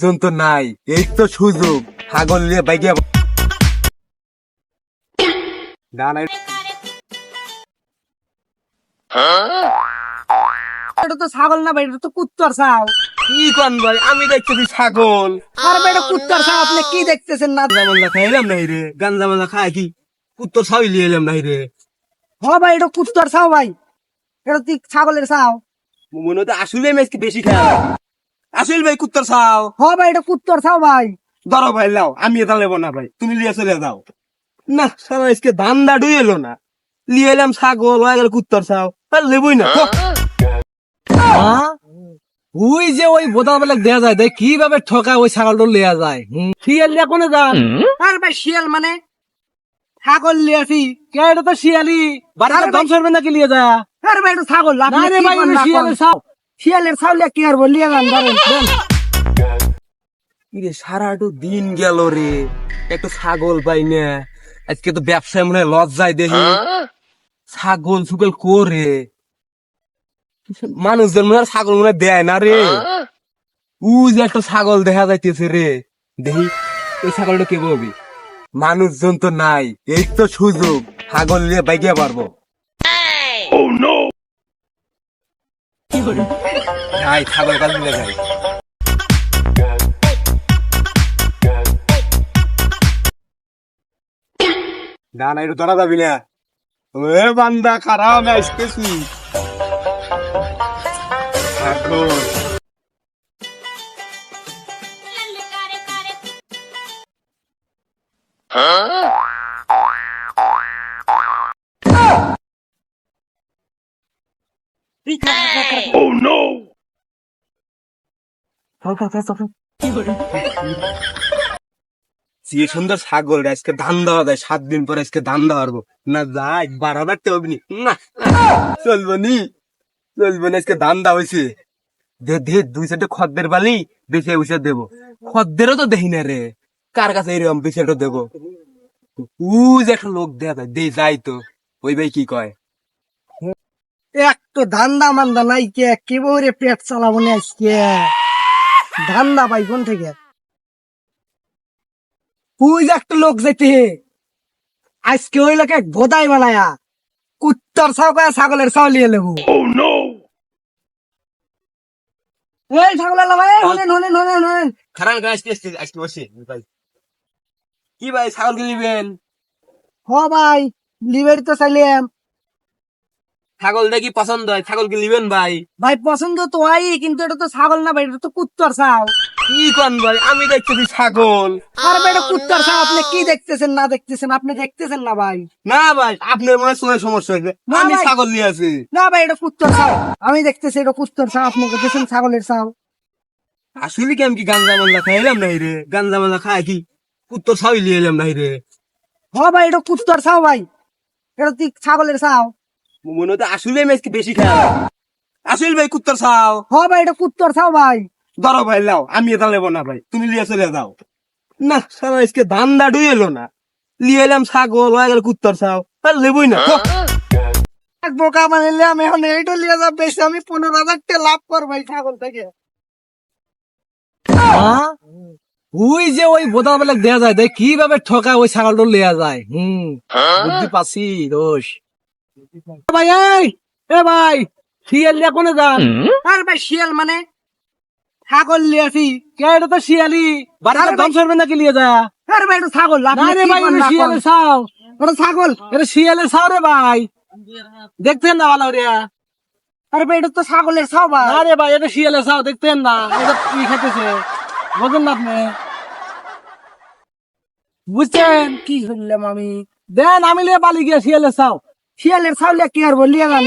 জন তো নাই এই তো সুযোগ। ছাগল নিয়ে বাইকে না না এটা তো ছাগল না ভাই এটা তো কুত্তর ছাও কি কন ভাই আমি দেখতেছি ছাগল। আর কুত্তর ছাও আপনি কি দেখতেছেন? না গাঞ্জা খাইলাম নাই রে। গাঞ্জা মালা খাই কি? কুত্তর এলাম নাই রে। হ ভাই এটা কুত্তর ছাও ভাই। এটা তুই ছাগলের ছাও মনে হতো আসলে মেজকে বেশি খাই। আসল ভাই কুত্তর ছাও। হ ভাই এটা কুত্তর ছাও ভাই। ধরো ভাই লাও আমি এটা নেব না ভাই। তুমি লিয়ে চলে যাও। না সারা আজকে ধান্দা ডুই এলো না। লিয়ে এলাম ছাগল হয়ে গেল কুত্তর ছাও। আর লেবই না। হো। ওই যে ওই বোতাম বেলা দেয়া যায় দেখ কীভাবে ঠকা ওই ছাগলটা লিয়া যায়। শিয়াল লিয়া কোনে যান আর ভাই শিয়াল মানে? ছাগল লিয়াছি কে এটা তো শিয়ালি? বাড়িতে আরে দম সরবে নাকি লিয়ে যা আর ভাই এটা ছাগল আপনি না রে ভাই ওটা না শিয়ালের লিয়া কি আর দেন। রে সারাটু দিন গেল রে। একটু ছাগল পাই না। আজকে তো ব্যবসায় মনে হয় লজ্জায় দেখি। ছাগল সুগল করে? মানুষজন মনে হয় ছাগল মনে হয় দেয় না রে। উ যে একটা ছাগল দেখা যাইতেছে রে। দেখি এই ছাগলটা কে বলবি? মানুষজন তো নাই এই তো সুযোগ। ছাগল নিয়ে বাইকে পারব। যাই ছাগল কাল মিলে যাই না না এটা ধরা যাবি না। এ বান্দা খারাপ আসতেছি? ছাগল। যে সুন্দর ছাগল আজকে ধান দেওয়া সাত দিন পরে আজকে ধান না যাই, বারো টাকা হবি নি। চলবো নি, চলবো না, আজকে ধান দেওয়া হয়েছে দে দে, দুই সাইডে খদ্দের বালি দেবো। খদ্দেরও তো দেখি না রে, কার কাছে এরকম বেঁচেটা দেবো? উ, যে একটা লোক দেখা যায়, দে, যাই তো, ওই ভাই কি কয়? একটু ধান্দা মান্দা নাই কে, কি বউরে পেট চালাবো না আজকে? ধান্দা ভাই কোন থেকে? ওই যে একটা লোক যেতে আজকে ওই লোকে ভোদাই বানায়া কুত্তর ছাও কয়া ছাগলের ছাও লিয়ে লেবু। এই ছাগলের ভাই হলেন হলেন হলেন হলেন। খারাপ আজকে আজকে আজকে বসে ভাই কি ভাই ছাগল কিনবেন হ ভাই লিবের তো চাইলাম। ছাগল দেখি পছন্দ হয় ছাগল কি নিবেন ভাই? ভাই পছন্দ তো হয় কিন্তু এটা তো ছাগল না ভাই এটা তো কুত্তর ছাও কি কন ভাই? আমি দেখতেছি ছাগল। আর ভাই এটা কুত্তর ছাও আপনি কি দেখতেছেন না দেখতেছেন? আপনি দেখতেছেন না ভাই। না ভাই আপনার মনে হয় সমস্যা হয়েছে। আমি ছাগল নিয়ে আছি না ভাই এটা কুত্তর ছাও আমি দেখতেছি এটা কুত্তর ছাও আপনি দেখতেছেন ছাগলের ছাও আসলে কি আমি কি গাঞ্জা মাঞ্জা খাইলাম নাই রে? গাঞ্জা মাঞ্জা খাই কি? কুত্তর ছাউই লিয়ে এলাম নাই রে? হ ভাই এটা কুত্তর ছাও ভাই। এটা তুই ছাগলের ছাও মনে হতো আসলে আমি আজকে বেশি খাই আসলে ভাই কুত্তর হ ভাই এটা কুত্তর ভাই। ধরো ভাই লাও আমি এটা নেব না ভাই। তুমি লিয়ে চলে যাও। না সারা আজকে ডুই এলো না। লিয়ে এলাম ছাগল হয়ে গেল কুত্তর আর লেবই না। বোকা বানাইলে আমি এখন এইটা লিয়ে যাব বেশি আমি পনেরো হাজার টাকা লাভ করব এই ছাগল থেকে। হ্যাঁ? ওই যে ওই দেয়া যায় দেখ কীভাবে ঠকা ওই ছাগলটা লেয়া যায়। হুম বুদ্ধি পাচ্ছি দোষ। ভাই এই এ ভাই শিয়াল লিয়া কোনে যান? আর ভাই শিয়াল মানে? ছাগল লিয়াছি কে এটা তো শিয়ালি? বাড়িতে আরে নাকি লিয়ে যা? আর ভাই এটা ছাগল। না রে কি ভাই করেন এটা শিয়ালের ছাও। ওটা ছাগল। এটা শিয়ালের ছাও রে ভাই। দেখতেন না ভালো রিয়া আরে ভাই এটা তো ছাগলের ছাও ভাই। না রে ভাই এটা শিয়ালের ছাও দেখতেন না? এটা কি খাইতেছে? বোঝেন না আপনি? বুঝছেন? কি করলাম আমি? দেন আমি লিয়ে পালি গিয়া শিয়ালের ছাও। শিয়ালের লিয়া কি আর বলিয়া গান